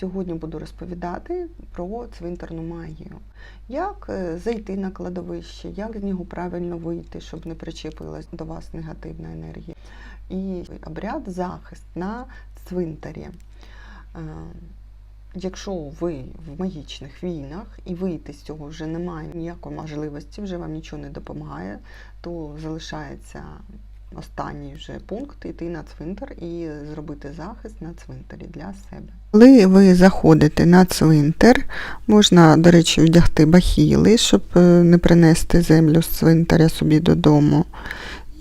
Сьогодні буду розповідати про цвинтарну магію. Як е, зайти на кладовище, як з нього правильно вийти, щоб не причепилась до вас негативна енергія. І обряд захист на цвинтарі. Е, Якщо ви в магічних війнах і вийти з цього вже немає ніякої можливості, вже вам нічого не допомагає, то залишається останній вже пункт іти на цвинтар і зробити захист на цвинтарі для себе. Коли ви заходите на цвинтар, можна, до речі, вдягти бахіли, щоб е, не принести землю з цвинтаря собі додому.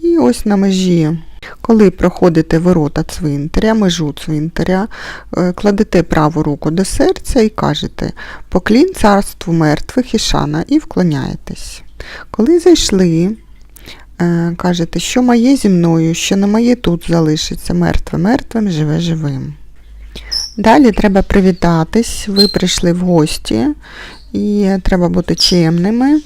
І ось на межі, коли проходите ворота цвинтаря, межу цвинтаря, е, кладете праву руку до серця і кажете Поклін царству мертвих і шана, і вклоняєтесь. Коли зайшли, кажете, що моє зі мною, що не моє тут залишиться, мертве мертвим, живе живим. Далі треба привітатись, ви прийшли в гості, і треба бути чемними.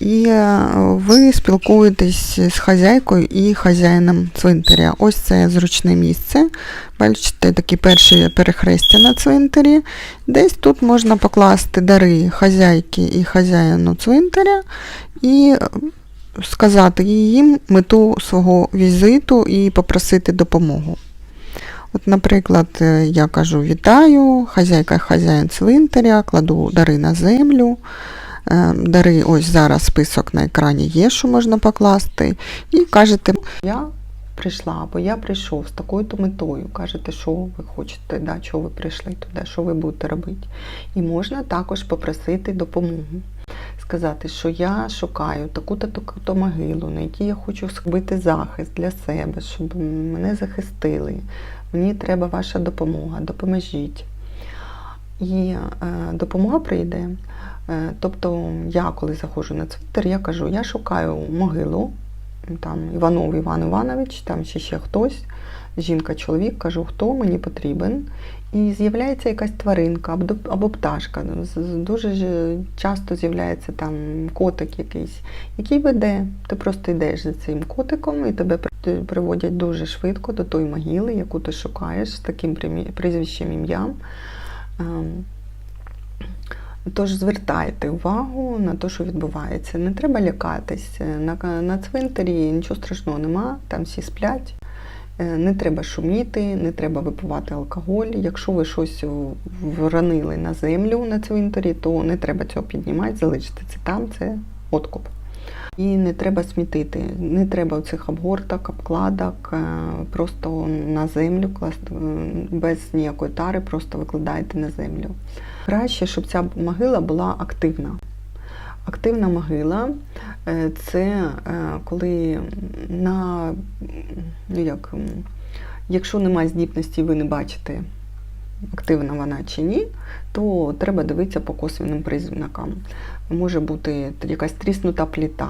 І е, ви спілкуєтесь з хазяйкою і хазяїном цвинтаря. Ось це зручне місце. Бачите, такі перші перехрестя на цвинтарі. Десь тут можна покласти дари хазяйки і хазяїну цвинтаря і е, сказати їм мету свого візиту і попросити допомогу. От, наприклад, е, я кажу вітаю, хазяйка хазяїн цвинтаря, кладу дари на землю. Е, Дари, ось зараз список на екрані є, що можна покласти. І кажете, я прийшла, або я прийшов з такою-то метою. Кажете, що ви хочете, да, чого ви прийшли туди, що ви будете робити. І можна також попросити допомогу. Сказати, що я шукаю таку-то таку-то могилу, на якій я хочу зробити захист для себе, щоб мене захистили. Мені треба ваша допомога, допоможіть. І е, допомога прийде. Е, Тобто я, коли заходжу на цвинтар, я кажу, я шукаю могилу, там Іванов Іван Іванович, там чи ще хтось, жінка, чоловік, кажу, хто мені потрібен. І з'являється якась тваринка або, пташка. Дуже часто з'являється там котик якийсь, який веде. Ти просто йдеш за цим котиком і тебе приводять дуже швидко до тої могили, яку ти шукаєш з таким прізвищем ім'ям. Тож звертайте увагу на те, що відбувається. Не треба лякатись. На, на цвинтарі нічого страшного нема, там всі сплять. Е, Не треба шуміти, не треба випивати алкоголь. Якщо ви щось вронили на землю на цвинтарі, то не треба цього піднімати, залишити це там, це откуп. І не треба смітити, не треба цих обгорток, обкладок, е, просто на землю без ніякої тари, просто викладаєте на землю. Краще, щоб ця могила була активна. Активна могила е, це е, коли на ну як, якщо немає здібності, ви не бачите, активна вона чи ні, то треба дивитися по косвенним признакам. Може бути якась тріснута пліта,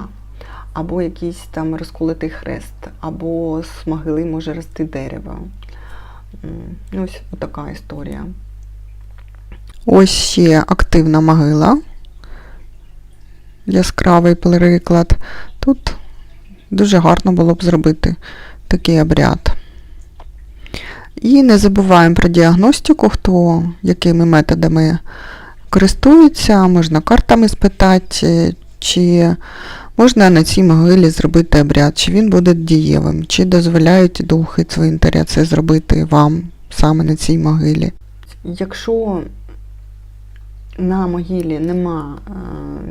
або якийсь там розколотий хрест, або з могили може рости дерево. Ну, Ось така історія. Ось ще активна могила. Яскравий приклад. Тут дуже гарно було б зробити такий обряд. І не забуваємо про діагностику, хто якими методами користується, можна картами спитати, чи можна на цій могилі зробити обряд, чи він буде дієвим, чи дозволяють духи цвинтаря це зробити вам саме на цій могилі. Якщо на могилі нема е,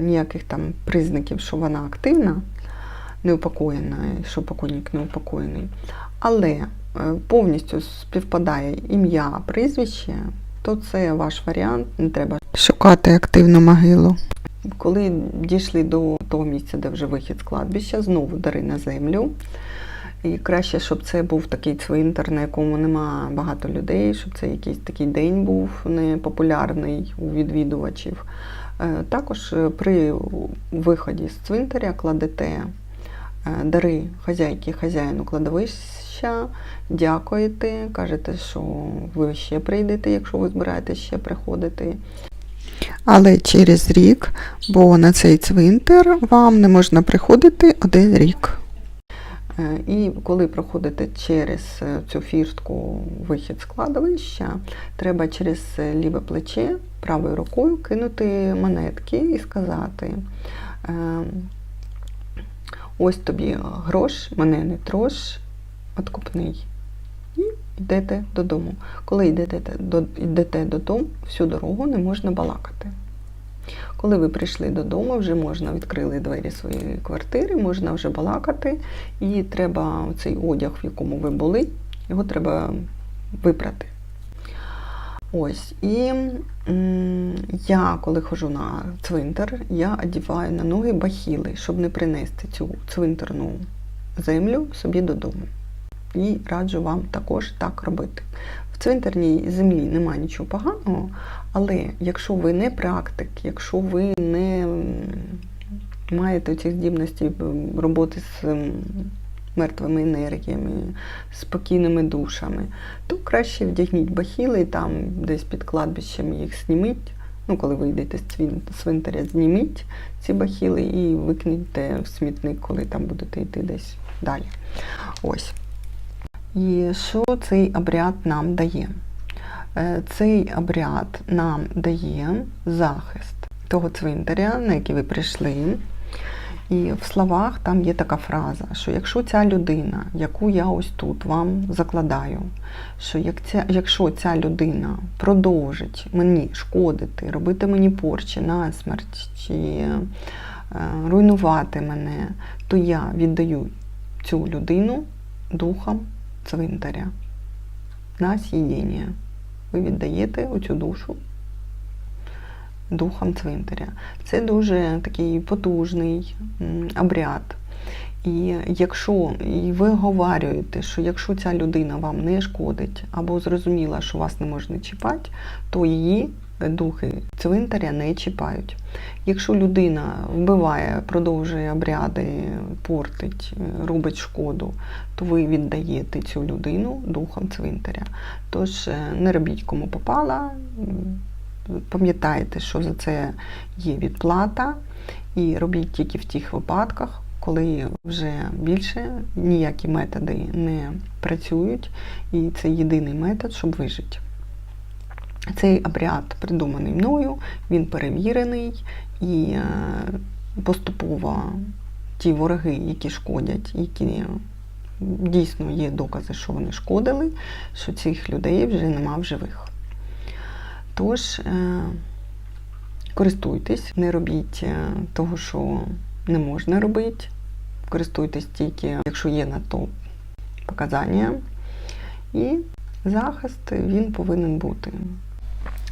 ніяких там признаків, що вона активна, неупокоєна, що покойник неупокоєний, але е, повністю співпадає ім'я, прізвище, то це ваш варіант, не треба шукати активну могилу. Коли дійшли до того місця, де вже вихід з кладбища, знову дари на землю. І краще, щоб це був такий цвинтар, на якому нема багато людей, щоб це якийсь такий день був непопулярний у відвідувачів. Е, Також е, при виході з цвинтаря кладете е, дари хазяйки, хазяїну кладовища, дякуєте, кажете, що ви ще прийдете, якщо ви збираєтесь ще приходити. Але через рік, бо на цей цвинтар вам не можна приходити один рік. Е, І коли проходите через е, цю фіртку вихід з кладовища, треба через е, ліве плече правою рукою кинути монетки і сказати: ось тобі грош, мене не трош, откупний. І йдете додому. Коли йдете додому, всю дорогу не можна балакати. Коли ви прийшли додому, вже можна відкрили двері своєї квартири, можна вже балакати, і треба цей одяг, в якому ви були, його треба випрати. Ось. І м, я, коли ходжу на цвинтар, я одіваю на ноги бахіли, щоб не принести цю цвинтарну землю собі додому. І раджу вам також так робити. В цвинтарній землі немає нічого поганого, але якщо ви не практик, якщо ви не маєте цих здібностей роботи з мертвими енергіями, спокійними душами, то краще вдягніть бахіли там десь під кладбищем їх зніміть. Ну, коли ви йдете з цвинтаря, зніміть ці бахіли і викиньте в смітник, коли там будете йти десь далі. Ось. І що цей обряд нам дає? Е, Цей обряд нам дає захист того цвинтаря, на який ви прийшли. І в словах там є така фраза, що якщо ця людина, яку я ось тут вам закладаю, що як ця, якщо ця людина продовжить мені шкодити, робити мені порчі, насмерть чи е, руйнувати мене, то я віддаю цю людину духам цвинтаря на з'їдіння. Ви віддаєте оцю душу духам цвинтаря. Це дуже такий потужний обряд. І якщо і ви говорюєте, що якщо ця людина вам не шкодить або зрозуміла, що вас не можна чіпати, то її духи цвинтаря не чіпають. Якщо людина вбиває, продовжує обряди, портить, е, робить шкоду, то ви віддаєте цю людину духам цвинтаря. Тож е, не робіть кому попала. Пам'ятайте, що за це є відплата, і робіть тільки в тих випадках, коли вже більше ніякі методи не працюють, і це єдиний метод, щоб вижити. Цей обряд придуманий мною, він перевірений і е, поступово ті вороги, які шкодять, які дійсно є докази, що вони шкодили, що цих людей вже нема в живих. Тож, е, користуйтесь, не робіть е, того, що не можна робити. Користуйтесь тільки, якщо є на то показання. І захист він повинен бути.